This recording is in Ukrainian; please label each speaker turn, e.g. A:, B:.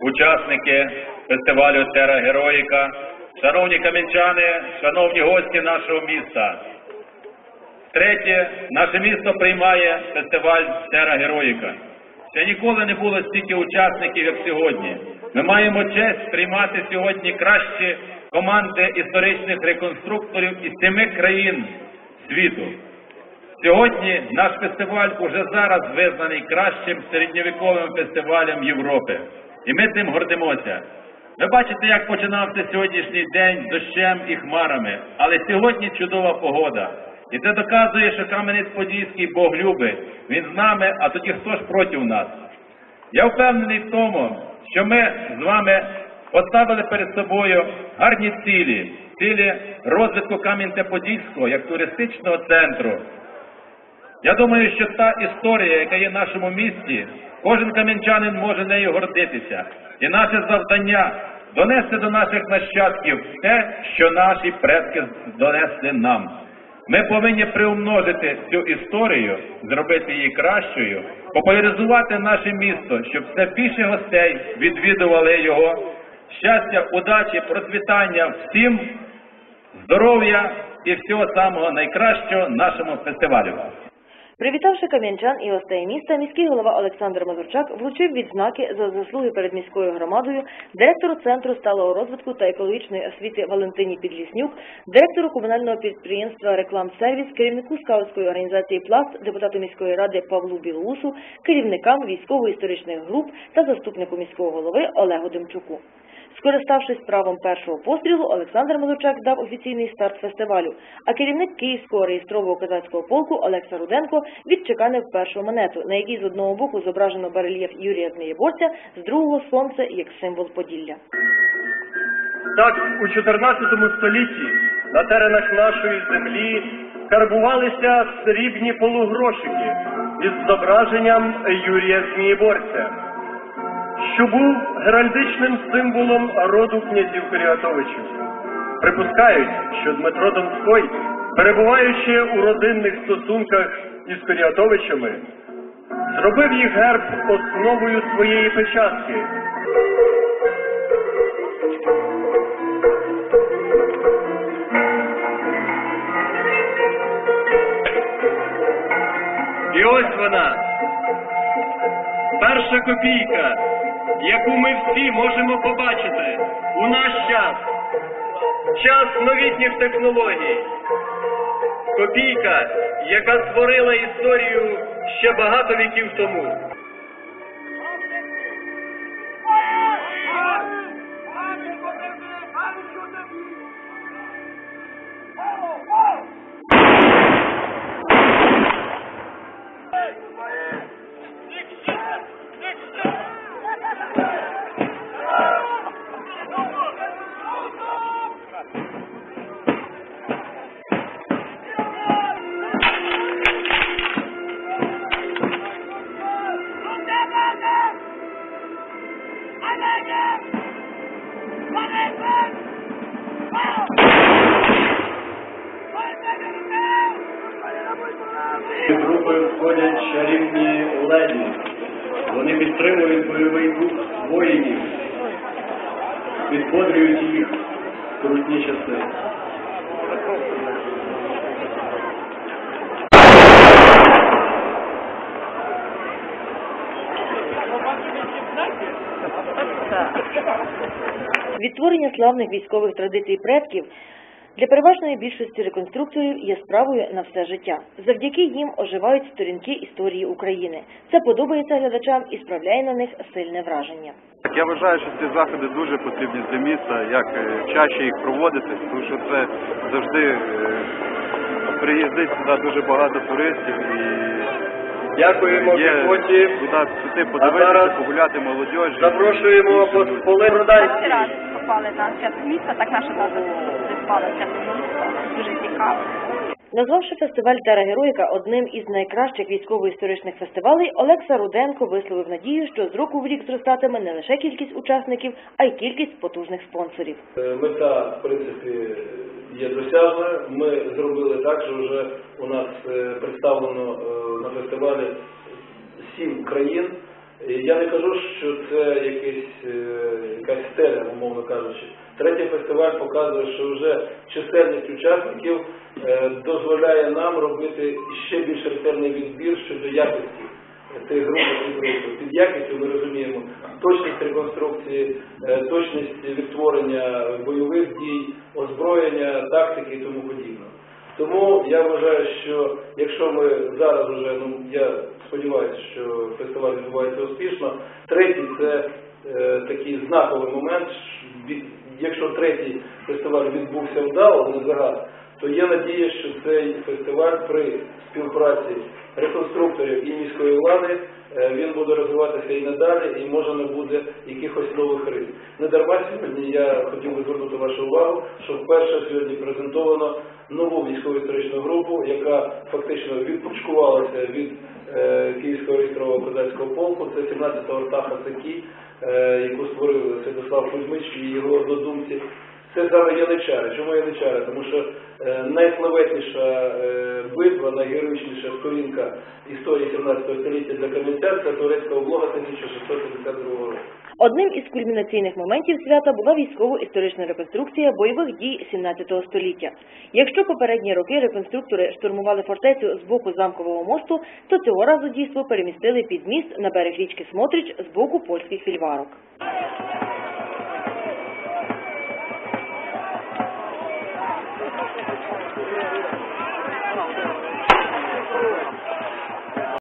A: учасники фестивалю Тера Героїка, шановні кам'янчани, шановні гості нашого міста. Третє, наше місто приймає фестиваль Тера Героїка. Ще ніколи не було стільки учасників, як сьогодні. Ми маємо честь приймати сьогодні кращі команди історичних реконструкторів із семи країн світу. Сьогодні наш фестиваль уже зараз визнаний кращим середньовіковим фестивалем Європи. І ми цим гордимося. Ви бачите, як починався сьогоднішній день дощем і хмарами, але сьогодні чудова погода. І це доказує, що Кам'янець-Подільський Бог любить. Він з нами, а тоді хто ж проти нас? Я впевнений в тому, що ми з вами поставили перед собою гарні цілі, цілі розвитку Кам'янця-Подільського як туристичного центру. Я думаю, що та історія, яка є в нашому місті, кожен кам'янчанин може нею гордитися. І наше завдання донести до наших нащадків те, що наші предки донесли нам. Ми повинні приумножити цю історію, зробити її кращою, популяризувати наше місто, щоб все більше гостей відвідували його. Щастя, удачі, процвітання всім, здоров'я і всього самого найкращого нашому фестивалю.
B: Привітавши кам'янчан і гостей міста, міський голова Олександр Мазурчак вручив відзнаки за заслуги перед міською громадою директору Центру сталого розвитку та екологічної освіти Валентині Підліснюк, директору комунального підприємства Рекламсервіс, керівнику скаутської організації Пласт, депутату міської ради Павлу Білоусу, керівникам військово-історичних груп та заступнику міського голови Олегу Демчуку. Скориставшись правом першого пострілу, Олександр Мазурчак дав офіційний старт фестивалю, а керівник Київського реєстрового козацького полку Олекса Руденко відчеканив першу монету, на якій з одного боку зображено барельєф Юрія Змієборця, з другого сонце як символ Поділля.
C: Так, у 14 столітті на теренах нашої землі карбувалися срібні полугрошики із зображенням Юрія Змієборця, що був геральдичним символом роду князів Киріатовичів. Припускають, що Дмитро Донской, перебуваючи у родинних стосунках із Киріатовичами, зробив їх герб основою своєї печатки. І ось вона, перша копійка, яку ми всі можемо побачити у наш час, час новітніх технологій. Копійка, яка створила історію ще багато віків тому. Чарівні леді. Вони підтримують бойовий дух воїнів, підбодрюють їх в трудні часи.
B: Відтворення славних військових традицій предків для переважної більшості реконструкторів є справою на все життя. Завдяки їм оживають сторінки історії України. Це подобається глядачам і справляє на них сильне враження.
D: Я вважаю, що ці заходи дуже потрібні для міста, як е, чаще їх проводити, тому що це завжди е, приїздить сюди дуже багато туристів і
C: Дякуємо
D: є
C: піхоті.
D: куди піти
C: А
D: подивитися,
C: зараз
D: погуляти молодіжі.
C: Запрошуємо
D: людям.
C: посполи
E: Перший раз попали на свято міста, так наша дата свято. Дуже цікаво.
B: Назвавши фестиваль Тера Героїка одним із найкращих військово-історичних фестивалей, Олекса Руденко висловив надію, що з року в рік зростатиме не лише кількість учасників, а й кількість потужних спонсорів.
F: Е, Мета, в принципі, є досягнена. Ми зробили так, що вже у нас е, представлено е, на фестивалі сім країн, Я не кажу, що це якийсь, е, якась стеля, умовно кажучи. Третій фестиваль показує, що вже чисельність учасників е, дозволяє нам робити ще більш ретельний відбір щодо якості тих груп і групи. Під якістю ми розуміємо точність реконструкції, е, точність відтворення бойових дій, озброєння, тактики і тому подібне. Тому я вважаю, що якщо ми зараз вже, ну я сподіваюся, що фестиваль відбувається успішно, третій це е, такий знаковий момент. Якщо третій фестиваль відбувся вдало, не загад, то є надія, що цей фестиваль при співпраці реконструкторів і міської влади е, він буде розвиватися і надалі, і може не буде якихось нових рис. Не дарма сьогодні я хотів би звернути вашу увагу, що вперше сьогодні презентовано нову військово історичну групу, яка фактично відпочкувалася від е, Київського реєстрового козацького полку. Це 17-та орта Хасакі, е, яку створив Святослав Кузьмич і його однодумці. Це саме яничари. Чому яничари? Тому що е, найславетніша е, битва, найгероїчніша сторінка історії 17 століття для Кам'янця це турецька облога 1652 року.
B: Одним із кульмінаційних моментів свята була військово-історична реконструкція бойових дій 17 століття. Якщо попередні роки реконструктори штурмували фортецю з боку замкового мосту, то цього разу дійство перемістили під міст на берег річки Смотрич з боку польських фільварок.